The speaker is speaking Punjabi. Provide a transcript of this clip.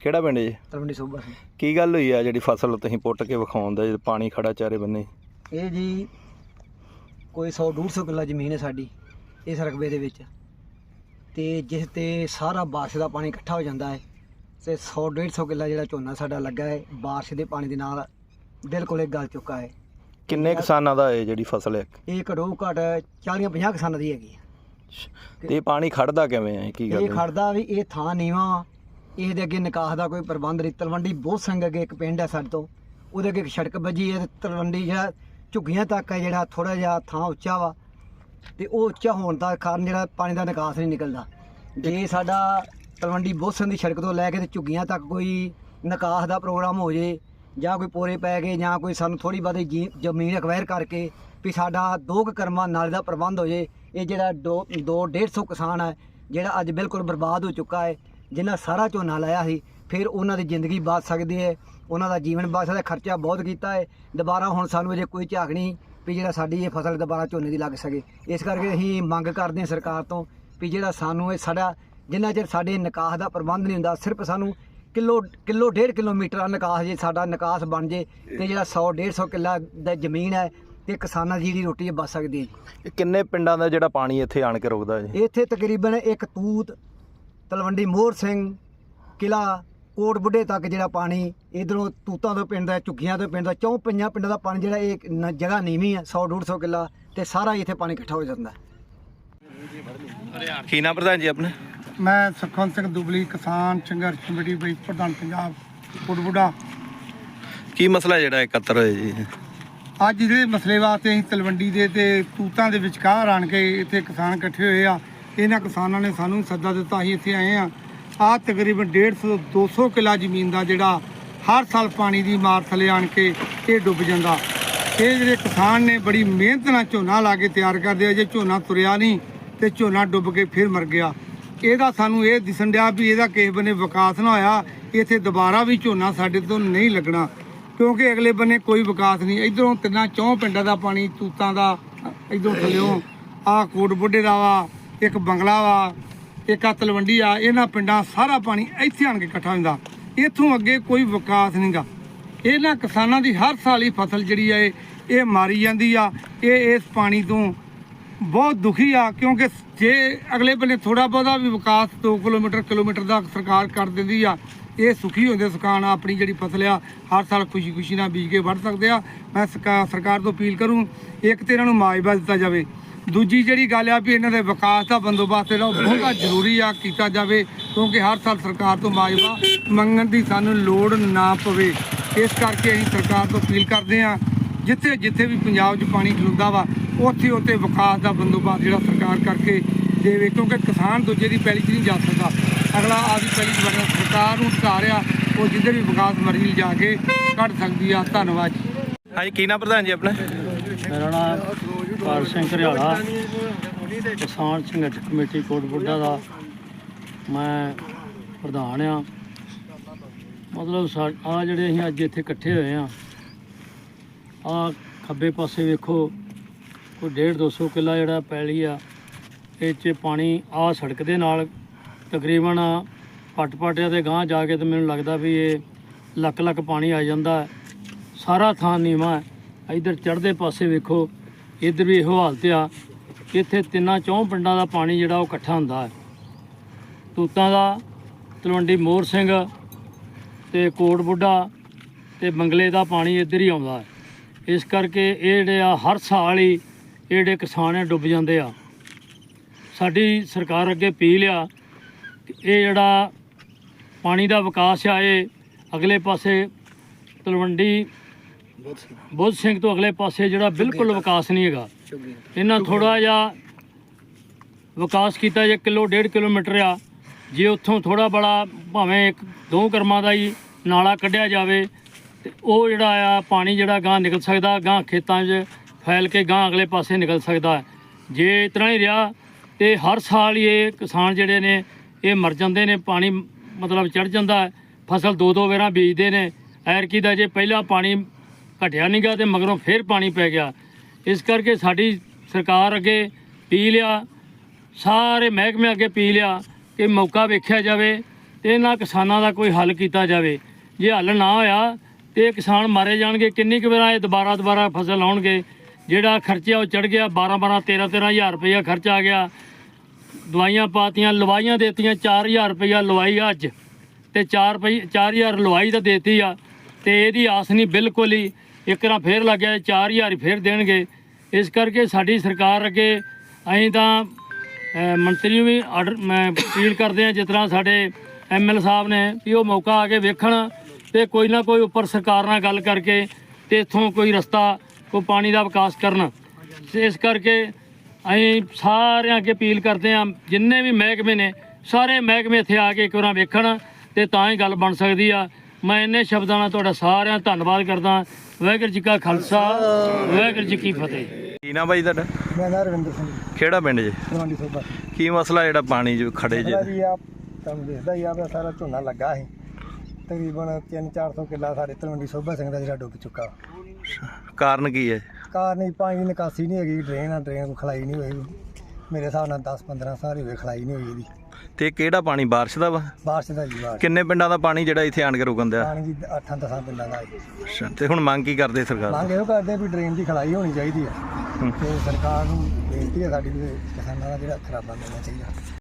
ਕਿਹੜਾ ਪਿੰਡ ਜੀ? ਤਲਵੰਡੀ ਸੋਭਾ ਸਿੰਘ। ਕੀ ਗੱਲ ਹੋਈ ਆ ਜਿਹੜੀ ਫਸਲ ਤੁਸੀਂ ਪੁੱਟ ਕੇ ਵਿਖਾਉਂਦਾ ਜਦ ਪਾਣੀ ਖੜਾ ਚਾਰੇ ਬੰਨੇ? ਇਹ ਜੀ ਕੋਈ 100 150 ਕਿੱਲਾ ਜ਼ਮੀਨ ਹੈ ਸਾਡੀ ਇਸ ਰਕਬੇ ਦੇ ਵਿੱਚ। ਤੇ ਜਿਸ ਤੇ ਸਾਰਾ ਬਾਰਿਸ਼ ਦਾ ਪਾਣੀ ਇਕੱਠਾ ਹੋ ਜਾਂਦਾ ਹੈ ਤੇ 100 150 ਕਿੱਲਾ ਜਿਹੜਾ ਝੋਨਾ ਸਾਡਾ ਲੱਗਾ ਹੈ ਬਾਰਿਸ਼ ਦੇ ਪਾਣੀ ਦੇ ਨਾਲ ਬਿਲਕੁਲ ਇੱਕ ਗਲ ਚੁੱਕਾ ਹੈ। ਕਿੰਨੇ ਕਿਸਾਨਾਂ ਦਾ ਇਹ ਜਿਹੜੀ ਫਸਲ ਹੈ? ਇਹ ਘੱਟੋ ਘੱਟ 40 50 ਕਿਸਾਨਾਂ ਦੀ ਹੈਗੀ ਹੈ। ਤੇ ਇਹ ਪਾਣੀ ਖੜਦਾ ਕਿਵੇਂ ਆ? ਕੀ ਗੱਲ ਇਹ ਹੈ? ਖੜਦਾ ਵੀ ਇਹ ਥਾਂ ਨੀਵਾਂ ਵਾ ਇਹਦੇ ਅੱਗੇ ਨਿਕਾਹ ਦਾ ਕੋਈ ਪ੍ਰਬੰਧ ਨਹੀਂ। ਤਲਵੰਡੀ ਬਹੁਤ ਸਿੰਘ ਅੱਗੇ ਇੱਕ ਪਿੰਡ ਹੈ ਸਾਡੇ ਤੋਂ। ਉਹਦੇ ਅੱਗੇ ਇੱਕ ਸੜਕ ਵੱਜੀ ਹੈ ਤੇ ਤਲਵੰਡੀ ਜਿਹੜਾ ਝੁੱਗੀਆਂ ਤੱਕ ਹੈ ਜਿਹੜਾ ਥੋੜਾ ਜਿਹਾ ਥਾਂ ਉੱਚਾ ਵਾ ਤੇ ਉਹ ਉੱਚਾ ਹੋਣ ਦਾ ਕਾਰਨ ਜਿਹੜਾ ਪਾਣੀ ਦਾ ਨਿਕਾਸ ਨਹੀਂ ਨਿਕਲਦਾ। ਜੇ ਸਾਡਾ ਤਲਵੰਡੀ ਬਹੁਤ ਸਿੰਘ ਦੀ ਸੜਕ ਤੋਂ ਲੈ ਕੇ ਤੇ ਝੁੱਗੀਆਂ ਤੱਕ ਕੋਈ ਨਿਕਾਸ ਦਾ ਪ੍ਰੋਗਰਾਮ ਹੋ ਜੇ ਜਾਂ ਕੋਈ ਪੋਰੇ ਪੈ ਕੇ ਜਾਂ ਕੋਈ ਸਾਨੂੰ ਥੋੜੀ ਬਹੁਤੀ ਜੀ- ਜ਼ਮੀਨ ਅਕਵਾਇਰ ਕਰਕੇ ਵੀ ਸਾਡਾ ਦੋ ਕੁ ਕਰਮਾਂ ਨਾਲੇ ਦਾ ਪ੍ਰਬੰਧ ਹੋ ਜੇ, ਇਹ ਜਿਹੜਾ ਦੋ ਦੋ 150 ਕਿਸਾਨ ਹੈ, ਜਿਹੜਾ ਅੱਜ ਬਿਲਕੁਲ ਬਰਬਾਦ ਹੋ ਚੁੱਕਾ ਹੈ। ਜਿਨ੍ਹਾਂ ਸਾਰਾ ਝੋਨਾ ਲਾਇਆ ਸੀ ਫਿਰ ਉਹਨਾਂ ਦੀ ਜ਼ਿੰਦਗੀ ਬਚ ਸਕਦੀ ਹੈ ਉਹਨਾਂ ਦਾ ਜੀਵਨ ਬਚ ਸਕਦਾ ਖਰਚਾ ਬਹੁਤ ਕੀਤਾ ਹੈ। ਦੁਬਾਰਾ ਹੁਣ ਸਾਨੂੰ ਅਜੇ ਕੋਈ ਝਾਕ ਨਹੀਂ ਵੀ ਜਿਹੜਾ ਸਾਡੀ ਇਹ ਫਸਲ ਦੁਬਾਰਾ ਝੋਨੇ ਦੀ ਲੱਗ ਸਕੇ। ਇਸ ਕਰਕੇ ਅਸੀਂ ਮੰਗ ਕਰਦੇ ਹਾਂ ਸਰਕਾਰ ਤੋਂ ਵੀ ਜਿਹੜਾ ਸਾਨੂੰ ਇਹ ਸਾਡਾ ਜਿੰਨਾ ਚਿਰ ਸਾਡੇ ਨਿਕਾਹ ਦਾ ਪ੍ਰਬੰਧ ਨਹੀਂ ਹੁੰਦਾ ਸਿਰਫ ਸਾਨੂੰ ਕਿਲੋ ਕਿਲੋ ਡੇਢ ਕਿਲੋਮੀਟਰ ਨਿਕਾਸ ਜੇ ਸਾਡਾ ਨਿਕਾਸ ਬਣ ਜੇ ਤੇ ਜਿਹੜਾ 100 150 ਕਿੱਲਾ ਦਾ ਜ਼ਮੀਨ ਹੈ ਤੇ ਕਿਸਾਨਾਂ ਦੀ ਜਿਹੜੀ ਰੋਟੀ ਬਚ ਸਕਦੀ ਹੈ। ਕਿੰਨੇ ਪਿੰਡਾਂ ਦਾ ਜਿਹੜਾ ਪਾਣੀ ਇੱਥੇ ਆਣ ਕੇ ਰੁਕਦਾ ਜੀ? ਇੱਥੇ ਤਕਰੀਬਨ ਇੱਕ ਤੂਤ ਤਲਵੰਡੀ ਮੋਹਰ ਸਿੰਘ ਕਿਲਾ ਕੋਟ ਬੁੱਢੇ ਤੱਕ ਜਿਹੜਾ ਪਾਣੀ ਇਧਰੋਂ ਤੂਤਾਂ ਤੋਂ ਪਿੰਡ ਦਾ ਝੁੱਗੀਆਂ ਤੋਂ ਪਿੰਡ ਦਾ ਚੌਂ ਪੰਜਾਂ ਪਿੰਡਾਂ ਦਾ ਪਾਣੀ ਜਿਹੜਾ ਇਹ ਨ- ਜਗ੍ਹਾ ਨੀਵੀਂ ਹੈ 100 150 ਕਿੱਲਾ ਤੇ ਸਾਰਾ ਹੀ ਇੱਥੇ ਪਾਣੀ ਇਕੱਠਾ ਹੋ ਜਾਂਦਾ ਹੈ। ਕੀ ਨਾਮ ਪ੍ਰਧਾਨ ਜੀ ਆਪਣੇ? ਮੈਂ ਸੁਖਵੰਤ ਸਿੰਘ ਦੁਬਲੀ ਕਿਸਾਨ ਸੰਘਰਸ਼ ਕਮੇਟੀ ਬਈ ਪ੍ਰਧਾਨ ਪੰਜਾਬ ਕੁੜਬੁੜਾ ਕੀ ਮਸਲਾ ਜਿਹੜਾ ਇਕੱਤਰ ਹੋਇਆ ਜੀ? ਅੱਜ ਜਿਹੜੇ ਮਸਲੇ ਵਾਸਤੇ ਅਸੀਂ ਤਲਵੰਡੀ ਦੇ ਤੇ ਤੂਤਾਂ ਦੇ ਵਿਚਕਾਰ ਆਣ ਕੇ ਇੱਥੇ ਕਿਸਾਨ ਇਕੱਠੇ ਹੋਏ ਆ ਇਹਨਾਂ ਕਿਸਾਨਾਂ ਨੇ ਸਾਨੂੰ ਸੱਦਾ ਦਿੱਤਾ ਅਸੀਂ ਇੱਥੇ ਆਏ ਆ ਆ ਤਕਰੀਬਨ 150 200 ਕਿੱਲਾ ਜ਼ਮੀਨ ਦਾ ਜਿਹੜਾ ਹਰ ਸਾਲ ਪਾਣੀ ਦੀ ਮਾਰ ਥੱਲੇ ਆਣ ਕੇ ਇਹ ਡੁੱਬ ਜਾਂਦਾ। ਇਹ ਜਿਹੜੇ ਕਿਸਾਨ ਨੇ ਬੜੀ ਮਿਹਨਤ ਨਾਲ ਝੋਨਾ ਲਾ ਕੇ ਤਿਆਰ ਕਰਦੇ ਆ, ਜੇ ਝੋਨਾ ਤੁਰਿਆ ਨਹੀਂ ਤੇ ਝੋਨਾ ਡੁੱਬ ਕੇ ਫਿਰ ਮਰ ਗਿਆ। ਇਹਦਾ ਸਾਨੂੰ ਇਹ ਦਿਸਣ ਡਿਆ ਵੀ ਇਹਦਾ ਕਿਸੇ ਬੰਨੇ ਵਿਕਾਸ ਨਾ ਹੋਇਆ, ਇੱਥੇ ਦੁਬਾਰਾ ਵੀ ਝੋਨਾ ਸਾਡੇ ਤੋਂ ਨਹੀਂ ਲੱਗਣਾ। ਕਿਉਂਕਿ ਅਗਲੇ ਬੰਨੇ ਕੋਈ ਵਿਕਾਸ ਨਹੀਂ। ਇਧਰੋਂ ਤਿੰਨਾਂ ਚੌਂ ਪਿੰਡਾਂ ਦਾ ਪਾਣੀ, ਤੂਤਾਂ ਦਾ, ਇਧਰੋਂ ਥੱਲਿਓਂ ਆਹ ਕੋਟ ਬੁੱਢੇ ਦਾ ਵਾ ਇੱਕ ਬੰਗਲਾ ਵਾ, ਇੱਕ ਆ ਤਲਵੰਡੀ ਆ, ਇਹਨਾਂ ਪਿੰਡਾਂ ਸਾਰਾ ਪਾਣੀ ਇੱਥੇ ਆਣ ਕੇ ਇਕੱਠਾ ਹੁੰਦਾ। ਇੱਥੋਂ ਅੱਗੇ ਕੋਈ ਵਿਕਾਸ ਨਹੀਂਗਾ ਇਹਨਾਂ ਕਿਸਾਨਾਂ ਦੀ ਹਰ ਸਾਲ ਹੀ ਫਸਲ ਜਿਹੜੀ ਹੈ ਇਹ ਮਾਰੀ ਜਾਂਦੀ ਆ। ਇਹ ਇਸ ਪਾਣੀ ਤੋਂ ਬਹੁਤ ਦੁਖੀ ਆ, ਕਿਉਂਕਿ ਜੇ ਅਗਲੇ ਬੰਨੇ ਥੋੜਾ ਬਹੁਤਾ ਵੀ ਵਿਕਾਸ 2 ਕਿਲੋਮੀਟਰ ਕਿਲੋਮੀਟਰ ਦਾ ਸਰਕਾਰ ਕਰ ਦਿੰਦੀ ਆ, ਇਹ ਸੁਖੀ ਹੁੰਦੇ ਸੁਕਾਨ ਆਪਣੀ ਜਿਹੜੀ ਫਸਲ ਆ, ਹਰ ਸਾਲ ਖੁਸ਼ੀ-ਖੁਸ਼ੀ ਨਾਲ ਬੀਜ ਕੇ ਵੱਢ ਸਕਦੇ ਆ। ਮੈਂ ਸਰਕਾ- ਸਰਕਾਰ ਤੋਂ ਅਪੀਲ ਕਰੂੰ, ਇੱਕ ਤੇ ਇਹਨਾਂ ਨੂੰ ਮਾਜਬਾ ਦਿੱਤਾ ਜਾਵੇ। ਦੂਜੀ ਜਿਹੜੀ ਗੱਲ ਆ ਵੀ ਇਹਨਾਂ ਦੇ ਵਿਕਾਸ ਦਾ ਬੰਦੋਬਸਤ ਜਿਹੜਾ ਉਹ ਬਹੁਤਾ ਜ਼ਰੂਰੀ ਆ ਕੀਤਾ ਜਾਵੇ ਕਿਉਂਕਿ ਹਰ ਸਾਲ ਸਰਕਾਰ ਤੋਂ ਮਾਜਬਾ ਮੰਗਣ ਦੀ ਸਾਨੂੰ ਲੋੜ ਨਾ ਪਵੇ। ਇਸ ਕਰਕੇ ਅਸੀਂ ਸਰਕਾਰ ਤੋਂ ਅਪੀਲ ਕਰਦੇ ਆ ਜਿੱਥੇ ਜਿੱਥੇ ਵੀ ਪੰਜਾਬ 'ਚ ਪਾਣੀ ਖਲੋਂਦਾ ਵਾ ਉੱਥੇ ਉੱਥੇ ਵਿਕਾਸ ਦਾ ਬੰਦੋਬਸਤ ਜਿਹੜਾ ਸਰਕਾਰ ਕਰਕੇ ਦੇਵੇ ਕਿਉਂਕਿ ਕਿਸਾਨ ਦੂਜੇ ਦੀ ਪੈਲੀ 'ਚ ਨਹੀਂ ਜਾ ਸਕਦਾ। ਅਗਲਾ ਆਪਦੀ ਪੈਲੀ 'ਚ ਵੜਨਾ ਸਰਕਾਰ ਨੂੰ ਅਧਿਕਾਰ ਆ ਉਹ ਜਿੱਧਰ ਵੀ ਵਿਕਾਸ ਮਰਜ਼ੀ ਜਾ ਕੇ ਕੱਢ ਸਕਦੀ ਆ। ਧੰਨਵਾਦ ਜੀ। ਹਾਂਜੀ ਕੀ ਨਾਮ ਪ੍ਰਧਾਨ ਜੀ ਆਪਣੇ? ਮੇਰਾ ਨਾਮ ਪਾਲ ਸਿੰਘ ਘਰਿਆਲਾ ਕਿਸਾਨ ਸੰਘਰਸ਼ ਕਮੇਟੀ ਕੋਟਬੁੱਢਾ ਦਾ। ਮੈਂ ਪ੍ਰਧਾਨ ਆ। ਮਤਲਬ ਆ ਜਿਹੜੇ ਅਸੀਂ ਅੱਜ ਇੱਥੇ ਇਕੱਠੇ ਹੋਏ ਆ ਆ ਖੱਬੇ ਪਾਸੇ ਵੇਖੋ, ਕੋਈ 1.5 200 ਕਿੱਲਾ ਜਿਹੜਾ ਪੈਲੀ ਆ, ਇਹ 'ਚ ਪਾਣੀ ਆ ਸੜਕ ਦੇ ਨਾਲ ਤਕਰੀਬਨ ਪੱਟ ਪਟਿਆ ਤੇ ਗਾਂ ਜਾ ਕੇ ਤੇ ਮੈਨੂੰ ਲੱਗਦਾ ਵੀ ਇਹ ਲੱਕ ਲੱਕ ਪਾਣੀ ਆ ਜਾਂਦਾ। ਸਾਰਾ ਥਾਂ ਨੀਵਾਂ ਹੈ। ਇਧਰ ਚੜ੍ਹਦੇ ਪਾਸੇ ਵੇਖੋ ਇੱਧਰ ਵੀ ਇਹੋ ਹਾਲਤ ਆ। ਇੱਥੇ ਤਿੰਨਾਂ ਚੌਂ ਪਿੰਡਾਂ ਦਾ ਪਾਣੀ ਜਿਹੜਾ ਉਹ ਇਕੱਠਾ ਹੁੰਦਾ ਹੈ। ਤੂਤਾਂ ਦਾ, ਤਲਵੰਡੀ ਮੋਹਰ ਸਿੰਘ ਤੇ ਕੋਟ ਬੁੱਢਾ ਤੇ ਬੰਗਲੇ ਦਾ ਪਾਣੀ ਇੱਧਰ ਹੀ ਆਉਂਦਾ ਹੈ। ਇਸ ਕਰਕੇ ਇਹ ਜਿਹੜੇ ਆ, ਹਰ ਸਾਲ ਹੀ ਇਹ ਜਿਹੜੇ ਕਿਸਾਨ ਆ, ਡੁੱਬ ਜਾਂਦੇ ਆ। ਸਾਡੀ ਸਰਕਾਰ ਅੱਗੇ ਅਪੀਲ ਆ ਕਿ ਇਹ ਜਿਹੜਾ ਪਾਣੀ ਦਾ ਵਿਕਾਸ ਆ, ਇਹ ਅਗਲੇ ਪਾਸੇ ਤਲਵੰਡੀ ਬੁੱਧ ਸਿੰਘ ਤੋਂ ਅਗਲੇ ਪਾਸੇ ਜਿਹੜਾ ਬਿਲਕੁਲ ਵਿਕਾਸ ਨਹੀਂ ਹੈਗਾ। ਇਹਨਾਂ ਥੋੜਾ ਜਿਹਾ ਵਿਕਾਸ ਕੀਤਾ ਜੇ ਕਿਲੋ ਡੇਢ ਕਿਲੋਮੀਟਰ ਆ। ਜੇ ਉੱਥੋਂ ਥੋੜਾ ਬੜਾ ਭਾਵੇਂ ਇੱਕ ਦੋ ਕਰਮਾਂ ਦਾ ਹੀ ਨਾਲਾ ਕੱਢਿਆ ਜਾਵੇ ਤੇ ਉਹ ਜਿਹੜਾ ਆ ਪਾਣੀ ਜਿਹੜਾ ਗਾਂ ਨਿਕਲ ਸਕਦਾ ਗਾਂ ਖੇਤਾਂ 'ਚ ਫੈਲ ਕੇ ਗਾਂ ਅਗਲੇ ਪਾਸੇ ਨਿਕਲ ਸਕਦਾ। ਜੇ ਤਰ੍ਹਾਂ ਹੀ ਰਿਹਾ ਤੇ ਹਰ ਸਾਲ ਹੀ ਇਹ ਕਿਸਾਨ ਜਿਹੜੇ ਨੇ ਇਹ ਮਰ ਜਾਂਦੇ ਨੇ ਪਾਣੀ ਮਤਲਬ ਚੜ ਜਾਂਦਾ ਫਸਲ ਦੋ ਦੋ ਵਾਰਾਂ ਬੀਜਦੇ ਨੇ। ਐਰਕੀ ਦਾ ਜੇ ਪਹਿਲਾਂ ਪਾਣੀ ਘਟਿਆ ਨਹੀਂਗਾ ਤੇ ਮਗਰੋਂ ਫੇਰ ਪਾਣੀ ਪੈ ਗਿਆ। ਇਸ ਕਰਕੇ ਸਾਡੀ ਸਰਕਾਰ ਅੱਗੇ ਪੀ ਲਿਆ। ਸਾਰੇ ਮਹਿਕਮੇ ਅੱਗੇ ਪੀ ਲਿਆ ਕਿ ਮੌਕਾ ਵੇਖਿਆ ਜਾਵੇ ਤੇ ਇਹਨਾਂ ਕਿਸਾਨਾਂ ਦਾ ਕੋਈ ਹੱਲ ਕੀਤਾ ਜਾਵੇ। ਜੇ ਹੱਲ ਨਾ ਹੋਇਆ ਤੇ ਇਹ ਕਿਸਾਨ ਮਾਰੇ ਜਾਣਗੇ। ਕਿੰਨੀ ਕੁ ਵਾਰ ਇਹ ਦੁਬਾਰਾ ਦੁਬਾਰਾ ਫਸਲ ਆਉਣਗੇ ਜਿਹੜਾ ਖਰਚਾ ਉਹ ਚੜ ਗਿਆ 12 12 13 13000 ਰੁਪਇਆ ਖਰਚਾ ਆ ਗਿਆ। ਦਵਾਈਆਂ ਪਾਤੀਆਂ, ਲਵਾਈਆਂ ਦੇਤੀਆਂ 4000 ਰੁਪਇਆ ਲਵਾਈ ਆ ਅੱਜ। ਤੇ 4 ਰੁਪਏ 4000 ਲਵਾਈ ਤਾਂ ਦੇਤੀ ਆ। ਤੇ ਇਹਦੀ ਆਸ ਨਹੀਂ ਬਿਲਕੁਲ ਹੀ ਇੱਕ ਨਾ ਫੇਰ ਲੱਗਿਆ 4000 ਹੀ ਫੇਰ ਦੇਣਗੇ। ਇਸ ਕਰਕੇ ਸਾਡੀ ਸਰਕਾਰ ਅੱਗੇ ਅਸੀਂ ਤਾਂ ਮੰਤਰੀ ਨੂੰ ਵੀ ਆਰਡਰ ਮੈਂ ਅਪੀਲ ਕਰਦੇ ਆ ਜਿਸ ਤਰ੍ਹਾਂ ਸਾਡੇ ਐਮਐਲ ਸਾਹਿਬ ਨੇ ਵੀ ਉਹ ਮੌਕਾ ਆ ਕੇ ਵੇਖਣ ਤੇ ਕੋਈ ਨਾ ਕੋਈ ਉੱਪਰ ਸਰਕਾਰ ਨਾਲ ਗੱਲ ਕਰਕੇ ਤੇ ਇੱਥੋਂ ਕੋਈ ਰਸਤਾ, ਕੋਈ ਪਾਣੀ ਦਾ ਵਿਕਾਸ ਕਰਨ। ਇਸ ਕਰਕੇ ਅਸੀਂ ਸਾਰਿਆਂ ਅੱਗੇ ਅਪੀਲ ਕਰਦੇ ਹਾਂ, ਜਿੰਨੇ ਵੀ ਮਹਿਕਮੇ ਨੇ, ਸਾਰੇ ਮਹਿਕਮੇ ਇੱਥੇ ਆ ਕੇ ਇੱਕ ਵਾਰ ਵੇਖਣ ਤੇ ਤਾਂ ਹੀ ਗੱਲ ਬਣ ਸਕਦੀ ਆ। ਮੈਂ ਇੰਨੇ ਸ਼ਬਦਾਂ ਨਾਲ ਤੁਹਾਡਾ ਸਾਰਿਆਂ ਦਾ ਧੰਨਵਾਦ ਕਰਦਾ। ਵਾਹਿਗੁਰੂ ਜੀ ਕਾ ਖਾਲਸਾ ਵਾਹਿਗੁਰੂ ਜੀ ਕੀ ਫਤਿਹ। ਕੀ ਨਾ ਬਾਈ ਤੁਹਾਡਾ? ਮੈਂ ਨਾ ਰਵਿੰਦਰ ਸਿੰਘ ਕਿਹੜਾ ਪਿੰਡ ਜੇ? ਤਲਵੰਡੀ ਸੋਭਾ। ਕੀ ਮਸਲਾ ਜਿਹੜਾ ਪਾਣੀ ਚ ਖੜੇ ਜੇ? ਜੀ ਆ ਤੁਹਾਨੂੰ ਦੇਖਦਾ ਹੀ ਆ ਵੀ ਸਾਰਾ ਝੋਨਾ ਲੱਗਾ ਸੀ। ਤਕਰੀਬਨ 3-400 ਕਿੱਲਾ ਸਾਡੇ ਤਲਵੰਡੀ ਸੋਭਾ ਸਿੰਘ ਦਾ ਜਿਹੜਾ ਡੁੱਬ ਚੁੱਕਾ। ਕਾਰਨ ਕੀ ਹੈ? ਕਾਰਨ ਹੀ ਪਾਣੀ ਦੀ ਨਿਕਾਸੀ ਨਹੀਂ ਹੈਗੀ ਡਰੇਨ ਆ ਡਰੇਨ ਨੂੰ ਖਲਾਈ ਨਹੀਂ ਹੋਈ। ਮੇਰੇ ਹਿਸਾਬ ਨਾਲ 10-15 ਸਾਲ ਹੀ ਹੋਏ ਖਲਾਈ ਨਹੀਂ ਹੋਈ ਇਹਦੀ। ਤੇ ਕਿਹੜਾ ਪਾਣੀ ਬਾਰਿਸ਼ ਦਾ ਵਾ? ਬਾਰਿਸ਼ ਦਾ ਜੀ ਬਾਰਿਸ਼। ਕਿੰਨੇ ਪਿੰਡਾਂ ਦਾ ਪਾਣੀ ਜਿਹੜਾ ਇੱਥੇ ਆਣ ਕੇ ਰੁਕਣ ਦਿਆ? ਪਾਣੀ ਦੀ 8-10 ਪਿੰਡਾਂ ਦਾ ਹੈ ਅੱਛਾ, ਤੇ ਹੁਣ ਮੰਗ ਕੀ ਕਰਦੇ ਸਰਕਾਰ? ਮੰਗ ਇਹੋ ਕਰਦੇ ਵੀ ਡਰੇਨ ਦੀ ਖਲਾਈ ਹੋਣੀ ਚਾਹੀਦੀ ਹੈ। ਹੂੰ। ਤੇ ਸਰਕਾਰ ਨੂੰ ਬੇਨਤੀ ਹੈ ਸਾਡੀ ਵੀ ਕਿਸਾਨਾਂ ਦਾ ਜਿਹੜਾ ਖਰਾਬਾ ਮਿਲਣਾ ਚਾਹੀਦਾ।